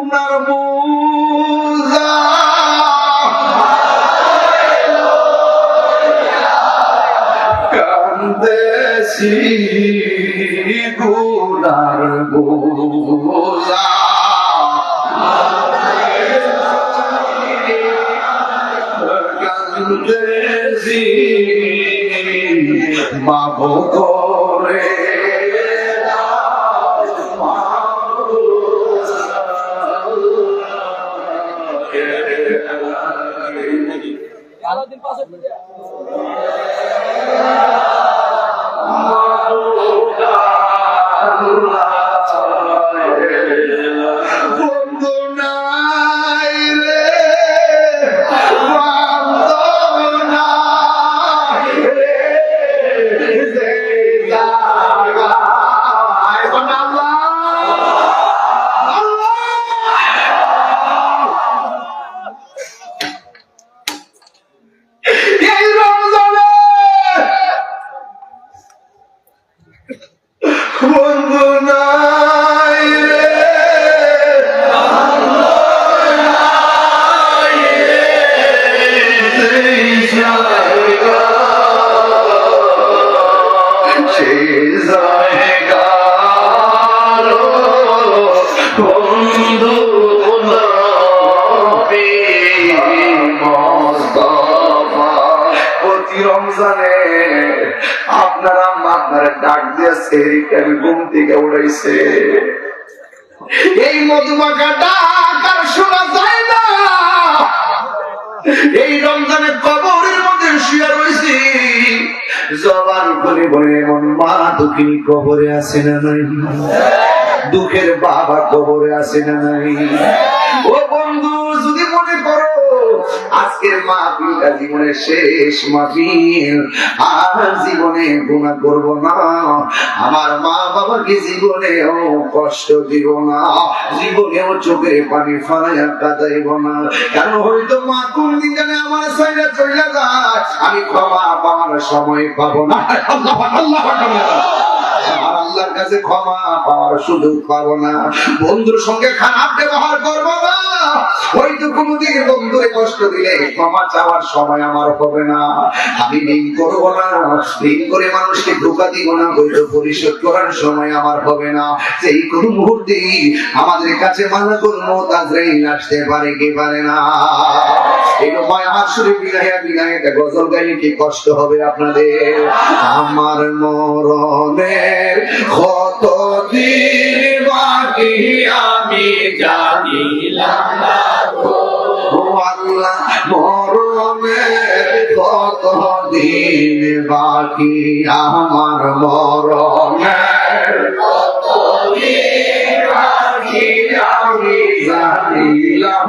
গুনার বোঝা কান্দেছি এই রমজানের কবরের মধ্যে শুয়ে রয়েছি জবান করে বলে এমন মা দুঃখিনী কবরে আসে না নাই? দুঃখের বাবা কবরে আসে না নাই? আজকের মাহফিলটা জীবনের শেষ মাহফিল। আর জীবনে গুণা করব না। আমার মা বাবাকে জীবনেও কষ্ট দিব না। জীবনেও চোখে পানি ফালাইয়া কাটাইব না। কেন হয়তো মা কোন দিন জানে আমার সাইডে চলে যায়? আমি ক্ষমা পাওয়ার সময় পাবো না। আল্লাহ আল্লাহ আল্লাহ আর আল্লাহর কাছে ক্ষমা পাওয়ার সুযোগ পাবো না। বন্ধুর সঙ্গে খারাপ ব্যবহার করব না। ঋণ করব না। ঋণ করে মানুষকে ধোকা পরিশোধ করার সময় আমার হবে না। আমাদের কাছে মানা করব তাদের আসতে পারে কি পারে না। গজল গাইলে কি কষ্ট হবে আপনাদের আমার মরণের কত বাকি আমি জানিলাম। আল্লাহ, মরণের কত দিন বাকি আমার মরণের কত দিন বাকি আমি জানিলাম।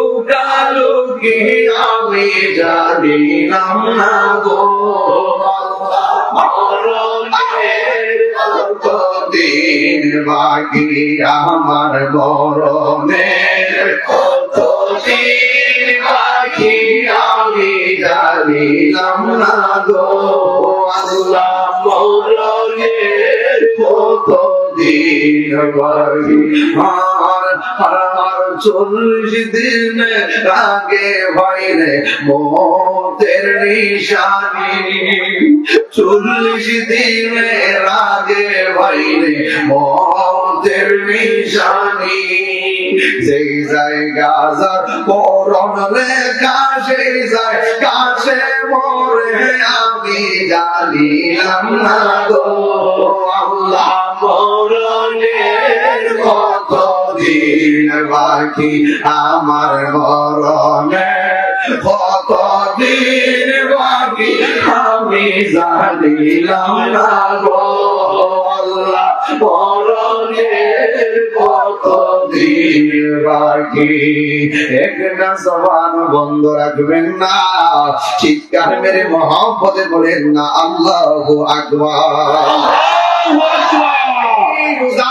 লুকালুকি আমি জানিলাম না গো। কতদিন বাকি আমার মরণের? কতদিন বাকি আমি জানিলাম না গো। আল্লাহ মরণের কতদিন বাকি আর আর চল্লিশ দিন আগে বাইরে মতের নিশানি। চল্লিশ দিনের আগে বাইরে মতের নিশানি। যেই জায়গা যার পরন লেখা, সেই জায়গা কাছে মরে আমি জানিলাম না গো আল্লাহ। মরণের কত দিন বাকি, আমার মরণের কত দিন বাকি। আমি জানিলাম না গো আল্লাহ জবান বন্ধ রাখবেন না বলেন না আল্লাহ আকবার। এই রোজার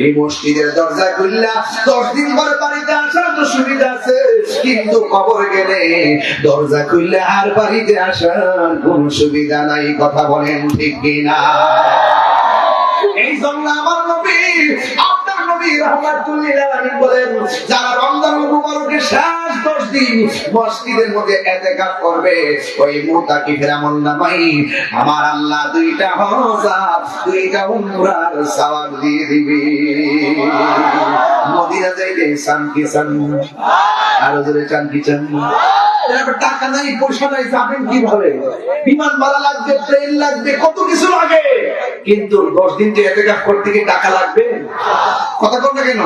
মসজিদের দরজা খুললা দশ দিন পরে বাড়িতে আসার তো সুবিধা আছে। কিন্তু খবর গেলে দরজা খুললে আর বাড়িতে আসার কোন সুবিধা নাই, কথা বলেন ঠিক কিনা? এই জন্য আমার নবী আপনার নবী রহমাতুল্লিল আলামিন বলেন যারা রমজান মুবারকের শেষ 10 দিন মসজিদের মধ্যে ইতিকাফ করবে, ওই মুতাকিফের আমল নামাই আমার আল্লাহ দুইটা হজা দুইটা উমরার দিয়ে মদিনা আরও জোরে চান টাকা নাই, পয়সা নাই, যাবেন কীভাবে? বিমান ভাড়া লাগবে ট্রেন লাগবে, কত কিছু লাগে। কিন্তু দশ দিন যে এতে কাজ করতে গিয়ে টাকা লাগবে। কথা না কেন?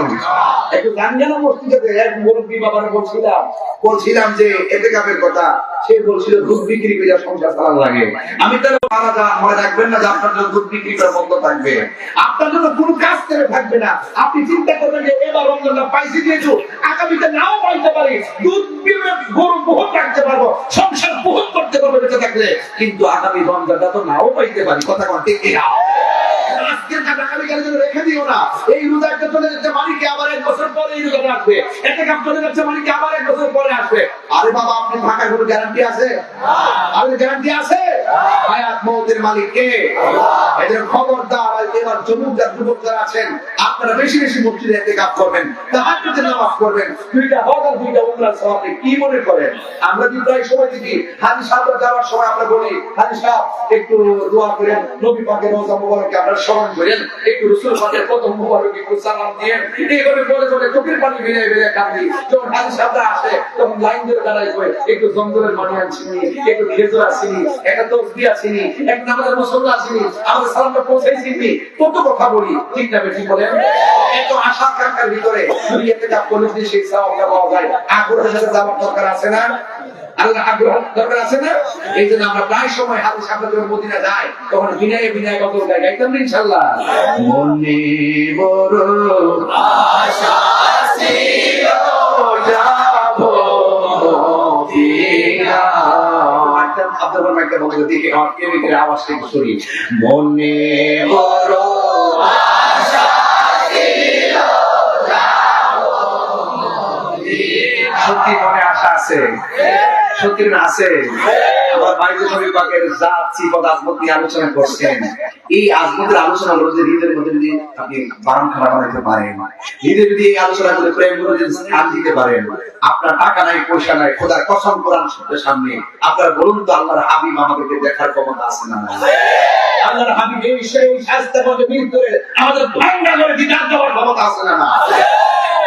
একটু গান যেন মসজিদে এক মুরব্বী বাবার বলছিলাম বলছিলাম যে এতে কাপের কথা, সে বলছিল, দুধ বিক্রি করে সংসার চালান লাগে। আমি তার মারা যা, মনে রাখবেন না যে আপনার জন্য দুধ বিক্রি করা বন্ধ থাকবে। আপনার জন্য কোনো কাজ করে থাকবে না। আপনি চিন্তা করবেন যে এবার রমজানটা পাইছি দিয়েছ আগামীতে নাও পাইতে পারি। দুধ বিক্রি গরু বহুত রাখতে পারব, সংসার বহুত করতে পারব বেঁচে থাকলে। কিন্তু আগামী রমজানটা তো নাও পাইতে পারি। কথা কোন, ঠিক কিনা? একটা চলে যাচ্ছে মালিকে আবার এক বছর পরে আসবে। আরে বাবা আপনি গ্যারান্টি আছে? আর গ্যারান্টি আছে? হায়াত মৌতের মালিক এদের খবরদার এবার যুবকদার যারা আছেন। আপনারা বেশি বেশি মসজিদে এতে কাপ করবেন, তাহাজ্জুদের নামাজ করবেন দুইটা হজ আর দুইটা উমরার সওয়াব, কি মনে করেন? আমরা যে প্রায় সময় দেখি, হাজি সাহেবরা যাওয়ার সময় আমরা বলি, হাজি সাহেব, একটু দোয়া করেন, নবী পাকের রোজা মুবারককে আপনারা স্মরণ করেন, একটু রসুল পাকের প্রথম মুবারক একটু সালাম দিয়ে, এইভাবে বলে বলে চোখের পানি ভিড়ে ভিড়ে কাঁদি যখন হাজি সাহেবরা আসে, তখন লাইন ধরে দাঁড়াই করে একটু জঙ্গলের পানি আনছিনি, একটু খেজুর আসিনি একটা তসবি আসিনি এক নামাজের মুসল্লা আসিনি আমাদের সালামটা পৌঁছাইছিনি, কত কথা বলি, ঠিক না বেশি বলেন? এত আশা আকাঙ্ক্ষার ভিতরে যদি এতে কাপ করলে সেই সাহাবটা পাওয়া যায়। আগ্রহের সাথে যাওয়ার দরকার আছে না? আল্লাহ আগ্রহ দরকার আছে না? এই জন্য আমরা প্রায় সময় হাতে সামনে যখন মদিনা যাই তখন বিনয় বিনয় কত গাইতাম ইনশাল্লাহ মনে বড় আশা ছিল যাব মদিনা। আপনার একটা বলতে আমার কেমিকের আওয়াজটা একটু সরি মনে বড় আশা সত্যি মনে আশা আছে। সত্যি আছে। আপনার টাকা নাই, পয়সা নাই সামনে, আপনার বলুন তো আল্লাহর হাবিব আমাদেরকে দেখার ক্ষমতা আছে না আল্লাহর হাবিব এই বিষয়ে আমাদের ক্ষমতা আছে না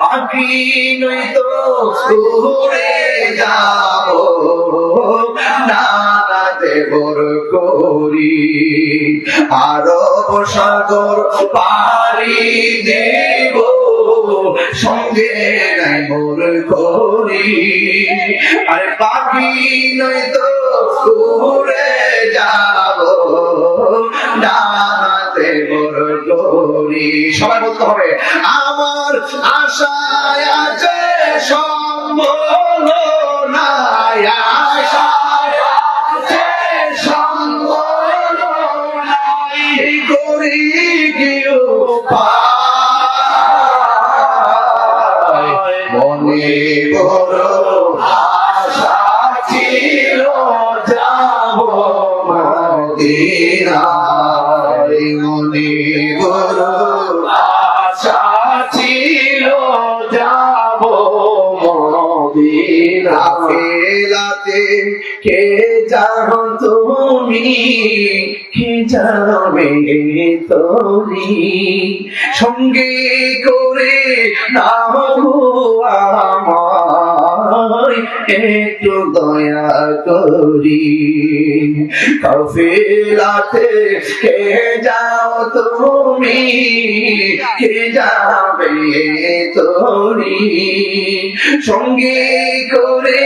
পাখি নই তো উড়ে যাব নানাতে বর করি। আরব সাগর পারি দেব, সঙ্গে নাই মোর করি আরে পাখি নয় তো উড়ে যাব ডানাতে বর করি। সবাই বলতে হবে আমার আশায় আছে সম্ভব নাই কে জানো তুমি? কে যাবে তোরি সঙ্গে করে আমায়, একটু দয়া করি। কফিলাতে কে যাও তুমি? কে যাবে তোরি সঙ্গে করে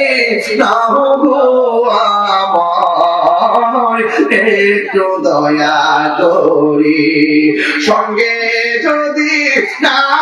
নাও গো আমার। একটু দয়া করি। সঙ্গে যদি নামে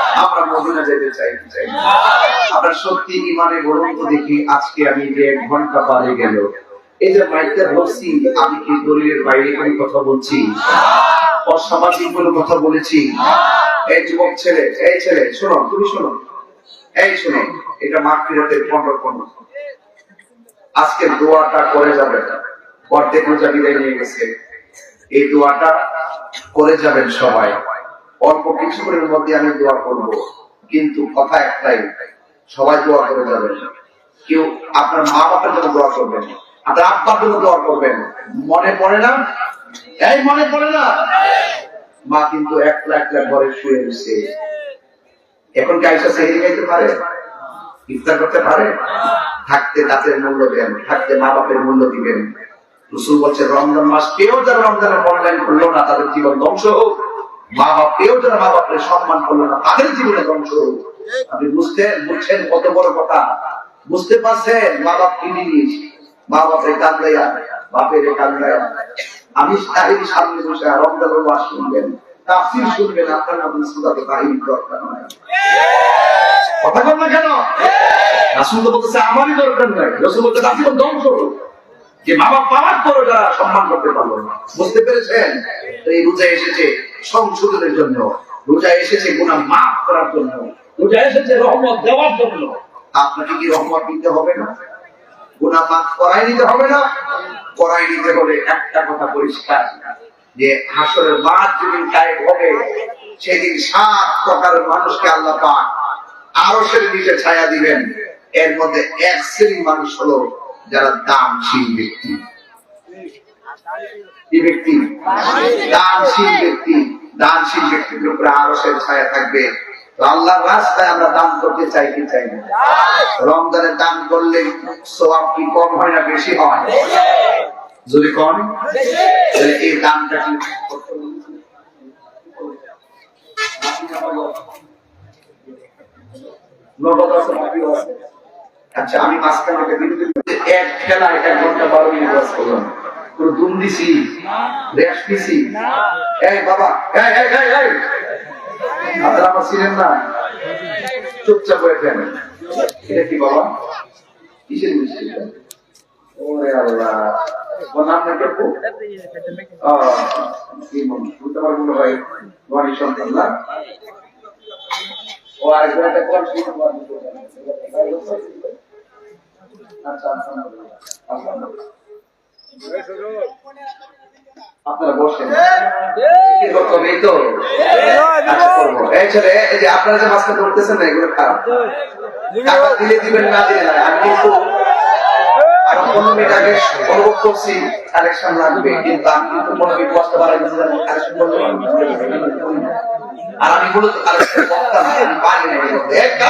আমরা মদিনা যেতে চাই আমরা সত্যি ইমানে তো দেখি, আজকে আমি যে এক ঘণ্টা পারে গেল। এই যে মাইকটা ধরছি আমি কি দলিলের বাইরে কথা বলছি? অসামাজিক কথা বলেছি? এই যুবক ছেলে, এই ছেলে, শোনো, তুমি শোনো। এই শোনো, এটা মাতৃরাতের পনেরো পনেরো আজকে দোয়াটা করে যাবে। অর্ধেক রোজা বিদায় নিয়ে গেছে। এই দোয়াটা করে যাবেন সবাই। অল্প কিছুক্ষণের মধ্যে আমি দোয়া করব। কিন্তু কথা একটাই, সবাই দোয়া করে যাবেন। কেউ আপনার মা বাবার জন্য দোয়া করবেন আপনার আব্বার জন্য দোয়া করবেন মনে পড়ে না? এই মনে পড়ে না? মা কিন্তু একলা একলা ঘরে শুয়ে রয়েছে। এখন কি আইসা সেহেরি খাইতে পারে? ইফতার করতে পারে? থাকতে দাঁতের মূল্য দেন, থাকতে মা বাপের মূল্য দিবেন। রসুল বলছে, রমজান মাস কেউ যারা রমজানের মূল্যায়ন করল না, তাদের জীবন ধ্বংস হোক। মা বাপ কেউ যারা মা বাপের সম্মান করল না, তাদের জীবনে ধ্বংস আপনি বুঝতে বুঝছেন কত বড় কথা? বুঝতে পারছেন মা বাপ কি জিনিস? মা বাপের কান্দাইয়া বাপের কান্দাইয়া। আমি তাহিরি সামনে বসে রমজানের মাস শুনবেন। তাফসির শুনবেন, আপনার নাম কাহিনী দরকার নয় কথা কেন? রাসুল তো বলতেছে, আমারই দরকার নাই। বলতে ধ্বংস। যে বাবা পাওয়ার পরে যারা সম্মান করতে পারল না। বুঝতে পেরেছেন? এই রোজা এসেছে। সংশোধনের জন্য। রোজা এসেছে গুণা মাফ করার জন্য। রোজা এসেছে রহমত দেওয়ার জন্য। আপনাকে কি রহমত দিতে হবে না? গুণা মাফ করাই নিতে হবে না? করাই নিতে হলে একটা কথা পরিষ্কার যে হাসরের মাঠ যেদিন কায়েম হবে সেদিন সাত প্রকার মানুষকে আল্লাহ পাক আরও সে নিচে ছায়া দিবেন। এর মধ্যে এক শ্রেণির মানুষ হলো যারা দামশীল ব্যক্তি। ব্যক্তি, দানশীল ব্যক্তি, দানশীল ব্যক্তির উপরে আরও সে ছায়া থাকবে আল্লাহর রাস্তায় আমরা দান করতে চাই কি চাই না দান করলে কি কম হয় না বেশি হয় যদি কম তাহলে এই দানটা কি। আচ্ছা আমি মাঝখানে। এক খেলায় এক ঘণ্টা বারো মিনিট করলাম কোনো দিছি। রেস দিছি। এই বাবা এই এই এই এই। আপনারা আমার ছিলেন না? চুপচাপ হয়ে ফেলেন এটা কি বাবা? কিসের মিষ্টি ওরে আল্লাহ। বুঝতে পারব না ভাই। তোমারই সন্তান না? ও আরেকজন একটা আচ্ছা আচ্ছা আচ্ছা। আপনারা বসেন। এই! তো। এই ছেলে এই যে আপনারা যে মাছটা ধরতেছেন না এগুলো খারাপ। টাকা দিলে দিবেন না দিলে না। আমি কিন্তু আরও পনেরো মিনিট আগে অনুভব করছি কালেকশন লাগবে কিন্তু আমি কিন্তু পনেরো মিনিট কষ্ট বাড়াই কালেকশন করতে আর আমি মূলত কালেকশন করতাম আমি পারি না।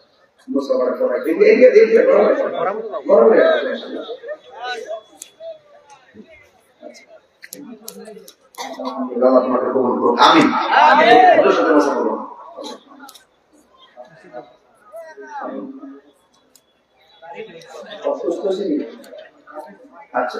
মুসাফা করা কিন্তু মুসাফা করুন অসুস্থ ছিলি? আচ্ছা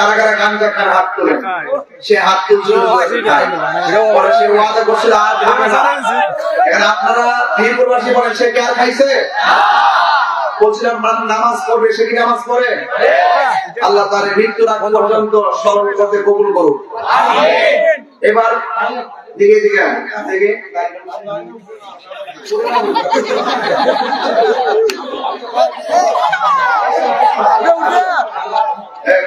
কারা কারা গান হাত সে হাত তুলছিল পরে সে ওয়াদা করছিল আর এখন আপনারা বীরপুরবাসী বলেন সে কি খাইছে? বলছিলাম নামাজ পড়বে সে কি নামাজ পড়ে? আল্লাহ তার মৃত্যুর আগ পর্যন্ত স্মরণ করতে কবুল করুক। এবার দিকে দিকে দিকে। না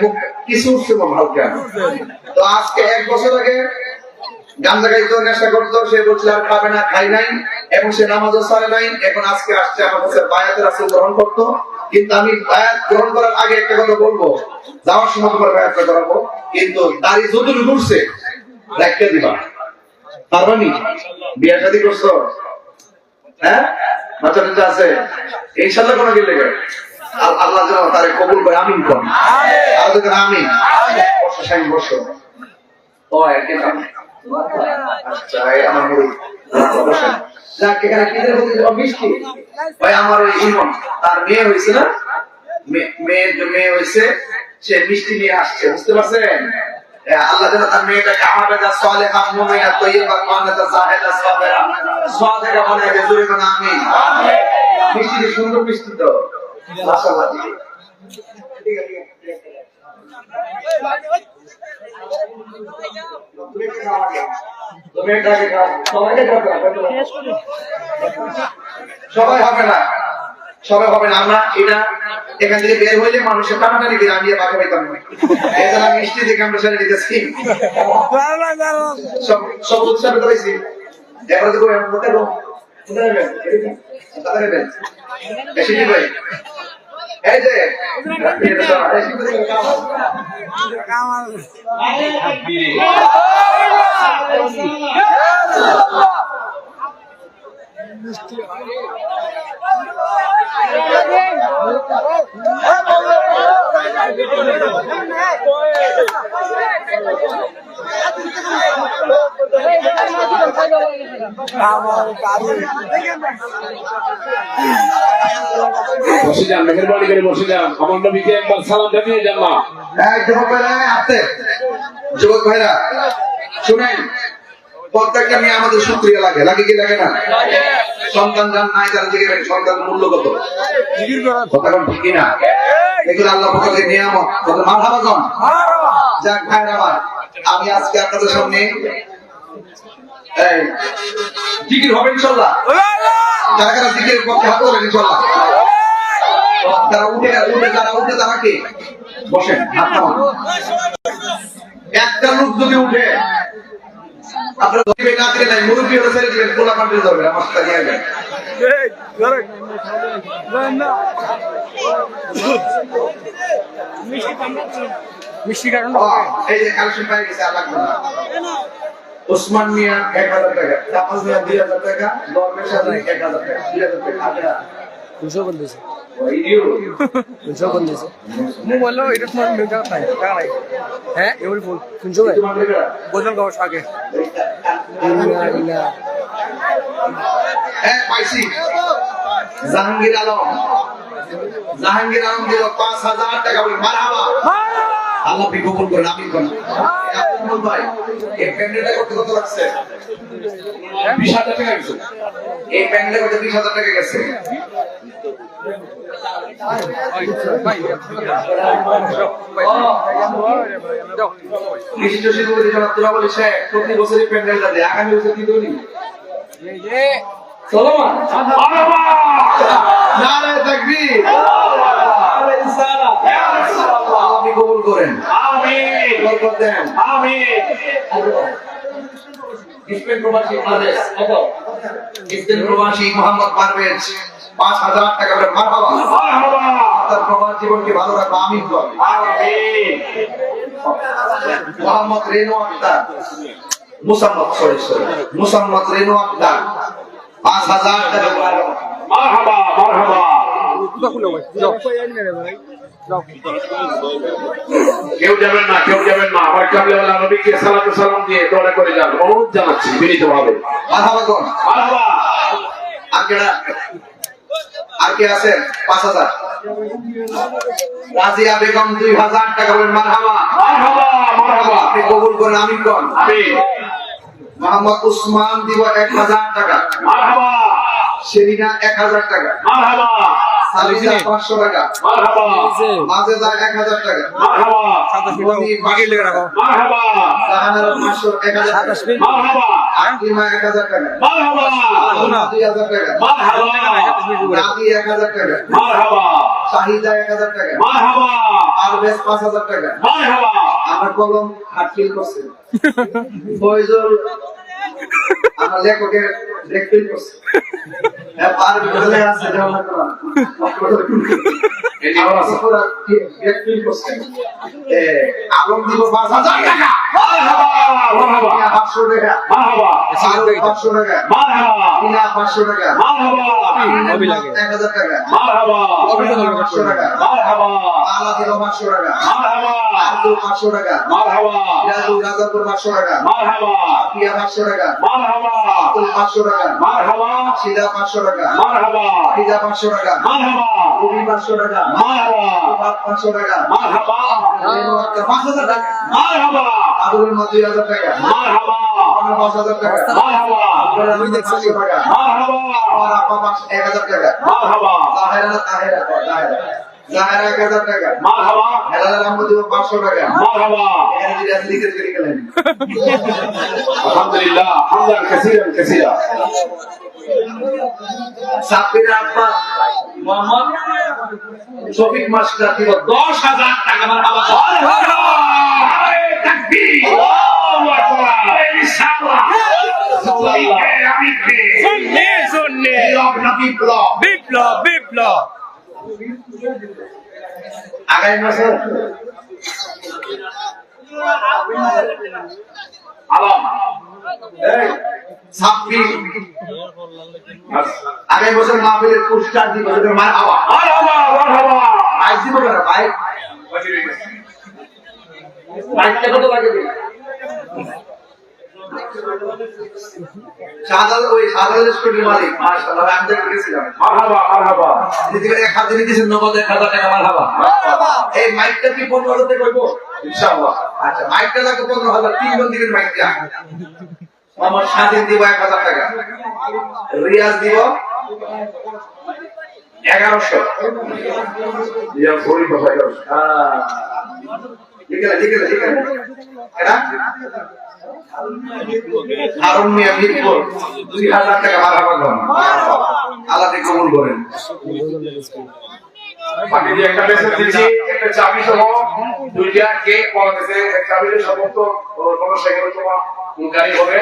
আজকে এক বছর আগে সে না, খাই নাই। সে আজকে আসছে কিন্তু আমি আগে একটা কথা বলব। করাবো। কিন্তু দাড়ি যতটুকু উঠছে রাখতে দিবা। পারবানি বিয়ে শাদী করছ? হ্যাঁ? টাচ্চা আছে। ইনশাল্লাহ কোনো গেলে। আল্লাহ যেন তারে কবুল করে আমিন কর আর যদি আমিন। বসো সাইন ও একে আচ্ছা আমার মুড়ি। যাক এখানে কি যেন মিষ্টি। ভাই আমার ওই ইমন তার মেয়ে হয়েছে না? মে- মেয়ে হয়েছে সে মিষ্টি নিয়ে আসছে বুঝতে পারছেন? আল্লাহ যেন তার মেয়েটাকে আবেদা সালেহা মুমিনা তৈয়বা কানাতা জাহেদা সাবেরা সাদেকা বানায় জোরে কোন আমিন। মিষ্টি সুন্দর মিষ্টি তো। সবাই হবে না। সবাই হবে না, আমরা এটা এখান থেকে বের হইলে মানুষের টানাটানি দিয়ে আমি বাঁকা পাইতাম এই মিষ্টি থেকে আমরা ছেড়ে দিতেছি সব সব উৎসাহ করেছি এবারে তো কোথায়? এই যে আমার গাড়ি বসে যান মেহরবানি করে বসে যান আমার নবীকে একবার সালাম জানিয়ে যান না এই যুবক ভাইরা আসতে। যুবক ভাইরা শুনেন প্রত্যেকটা নিয়ে আমাদের শুক্রিয়া লাগে। লাগে কি লাগে না? সন্তান যান নাই তারা জিজ্ঞেস সন্তান মূল্য কত? কথা কোন ঠিক না এগুলো আল্লাহ পক্ষে নিয়ামত। কত? মারহাবা কোন যাক ভাইরা আমার আমি আজকে আপনাদের সামনে জিকির হবে ইনশাল্লাহ। যারা যারা জিকিরের পক্ষে হাত তোলেন ইনশাল্লাহ। তারা উঠে উঠে তারা উঠে তারা কি বসেন হাত নামান। একটা লোক যদি উঠে আপনারা ধরবে না দিলে নাই মুরব্বী হলে ছেড়ে দিবেন পোলা পাল্টে ধরবে আমার সাথে নিয়ে যাবেন। মিষ্টি কারণ এই যে কালেকশন পাই গেছে আর লাগবে না। ওসমান মিয়া এক হাজার টাকা তাপস মিয়া দুই হাজার টাকা দরবেশ হাজার এক হাজার টাকা দুই হাজার টাকা। আপনারা দুশো দিয়েছে। ভিডিও দুশো কোন দিয়েছে। মু বলল এটা তোমার টাকা নাই টাকা নাই? হ্যাঁ? এবার ফুল শুনছো ভাই? তোমার টাকা বললাম কাগজ আগে। হ্যাঁ পাইছি। জাহাঙ্গীর আলম। জাহাঙ্গীর আলম দিল পাঁচ হাজার টাকা বলে মারহাবা! আল্লাহ কবুল করেন আমি করেন ভাই এই প্যান্ডেলটা প্যান্ডেলটা করতে হাজার টাকা গেছে। বিশিষ্ট শিল্পপতি জনাব বছরই প্যান্ডেলটা দেয়। আগামী বছর কি তৈরি মারহাবা নারায় আপনি কবুল করেন। আমিন। বরকত দেন। আমিন। স্পেন প্রবাসী বাংলাদেশ স্পেন প্রবাসী মোহাম্মদ পারভেজ পাঁচ হাজার টাকা করে মারহাবা মারহাবা তার প্রবাস জীবনকে ভালো রাখব আমিন মোহাম্মদ রেনু আক্তার মুসাম্মদ সরি সরি মুসাম্মদ রেনু আক্তার পাঁচ হাজার টাকা মারহাবা মারহাবা কেউ যাবেন না কেউ যাবেন না। আমার কাবলিওয়ালা নবীকে সালাতু সালাম দিয়ে দোয়া করে যান। অনুরোধ জানাচ্ছি মারহাবা কোন? মারহাবা। আর কেডা? আর কে আছেন? পাঁচ হাজার। রাজিয়া বেগম দুই হাজার টাকা বলেন মারহাবা। মারহাবা মারহাবা। আপনি কবুল করেন আমিন কোন? আমিন। মোহাম্মদ উসমান দিব এক হাজার টাকা। মারহাবা। এক হাজার টাকা। মারহাবা। পাঁচশো টাকা। মারহাবা। মাজেদা এক হাজার টাকা। মারহাবা। বাকি মারহাবা। জাহানারা পাঁচশো এক হাজার আকিমা এক হাজার টাকা। মারহাবা। আলমা দুই হাজার টাকা। মারহাবা। এক হাজার টাকা। মারহাবা। শাহিদা এক হাজার টাকা। মারহাবা। টাকা। মারহাবা। আমার কলম হাটফিল করছে। ফয়জুল আমার লেখকের লেখফিল করছে। হ্যাঁ, পার ভিতরে আছে আলম দিব পাঁচ হাজার টাকা পাঁচশো টাকা পাঁচশো টাকা মিনা পাঁচশো টাকা মারহাবা এক হাজার টাকা পাঁচশো টাকা আলা দিল পাঁচশো টাকা আব্দুল পাঁচশো টাকা রাজু রাজাপুর পাঁচশো টাকা পাঁচশো টাকা আব্দুল পাঁচশো টাকা সিদা পাঁচশো টাকা মারহাবা পাঁচশো টাকা রবি পাঁচশো টাকা মারহাবা প্রভাত পাঁচশো টাকা। পাঁচ হাজার টাকা। আবুল মা দুই হাজার টাকা। পাঁচ হাজার টাকা। আমি পাঁচশো টাকা। আমার আপা পাঁচ এক হাজার টাকা। তাহেরা জাহেরা এক হাজার টাকা। মারহাবা। হেলাল দিব পাঁচশো টাকা। মারহাবা। এখানে যদি আছে লিখে লিখে গেলেন। আলহামদুলিল্লাহ। হামদান কাসীরান কাসীরা। সাব্বির আব্বা। মোহাম্মদ শফিক মাস্টার দিব দশ হাজার টাকা আমার বিপ্লব আগামী বছর এই, ছাব্বিশ আগামী বছর মাহফিলের পুরস্কার দিব মার আবার আজ দিব কেন ভাই বাইকটা কত লাগে দিন? শাহজালাল ওই শাহজালাল স্কুলের মালিক মাশাআল্লাহ আমি দেখে গেছিলাম মারহাবা মারহাবা। এদিকে এক নগদ হাজার টাকা মারহাবা। এই মাইকটা কি পনেরো হাজার টাকা করব ইনশাআল্লাহ। আচ্ছা মাইকটা লাগবে পনেরো হাজার তিনজন দিবেন মাইকটা। আমার স্বাধীন দিব এক হাজার টাকা। রিয়াজ দিব এগারোশো। এগারোশো লিখে নে। হারুন মিয়া মিরপুর, দুই হাজার টাকা মারহাবা করেন। আল্লাহ কবুল করেন বাকি যে একটা মেসেজ দিচ্ছি একটা চাবি সহ দুইটা কেক পাওয়া গেছে একটা চাবির সমস্ত মোটরসাইকেল তোমার গাড়ি হবে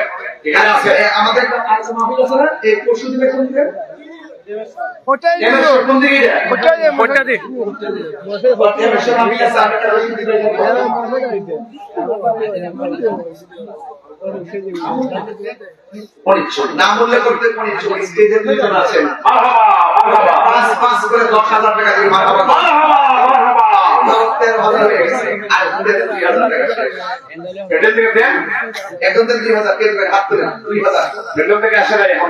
এখানে আছে আমাদের একটা আরেকটা মাহফিল আছে না? এই পরশু দিবে কোন দিকে? ওটাই ওটাই ওটা দিক নাম উল্লেখ করতে স্টেজের ভিতরে আছেন। পাঁচ পাঁচ করে দশ হাজার টাকা দিয়ে এখন থেকে দুই হাজার হাত তুলে দুই হাজার। থেকে আসে এখন।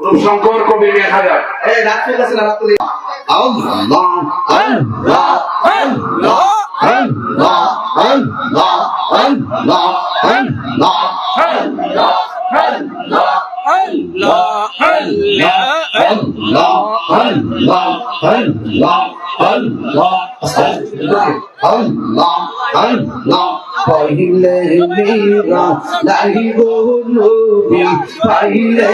রূপশঙ্কর কবি এক হাজার আল্লাহ আল্লাহ আল্লাহ আল্লাহ আল্লাহ আল্লাহ আল্লাহ আল্লাহ পাইলে পাইলে